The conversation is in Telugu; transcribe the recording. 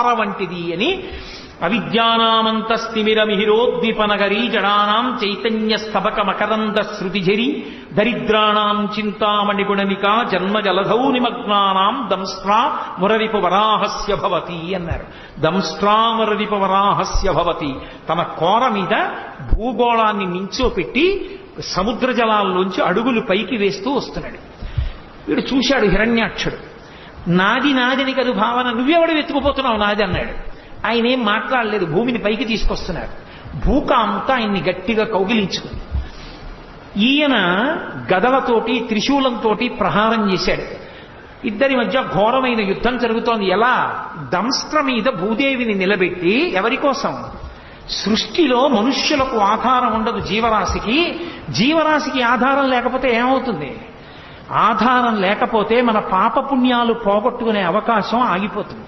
పార వంటిది అని అవిద్యానామంతస్తిమిరమిహిరోద్దీపనగరీ జడానాం చైతన్య స్తబక మకరంద శృతిజరి దరిద్రాణాం చింతామణిగుణనిక జన్మ జలధౌ నిమగ్నానాం దంస్ట్రా మురరిపు వరాహస్య భవతి అన్నారు. దంస్ట్రా మురరిపు వరాహస్య భవతి. తన కోర మీద భూగోళాన్ని నించోపెట్టి సముద్ర జలాల్లోంచి అడుగులు పైకి వేస్తూ వస్తున్నాడు. వీడు చూశాడు హిరణ్యాక్షుడు. నాది నాదిని కదు భావన నువ్వెవడు వెతుకుపోతున్నావు? నాది అన్నాడు. ఆయన ఏం మాట్లాడలేదు భూమిని పైకి తీసుకొస్తున్నాడు భూకాంత ఆయన్ని గట్టిగా కౌగిలించుకుంది. ఈయన గదలతోటి త్రిశూలంతోటి ప్రహారం చేశాడు. ఇద్దరి మధ్య ఘోరమైన యుద్ధం జరుగుతోంది. ఎలా? దంస్ట్ర మీద భూదేవిని నిలబెట్టి ఎవరి కోసం? సృష్టిలో మనుష్యులకు ఆధారం ఉండదు జీవరాశికి. జీవరాశికి ఆధారం లేకపోతే ఏమవుతుంది? ఆధారం లేకపోతే మన పాపపుణ్యాలు పోగొట్టుకునే అవకాశం ఆగిపోతుంది.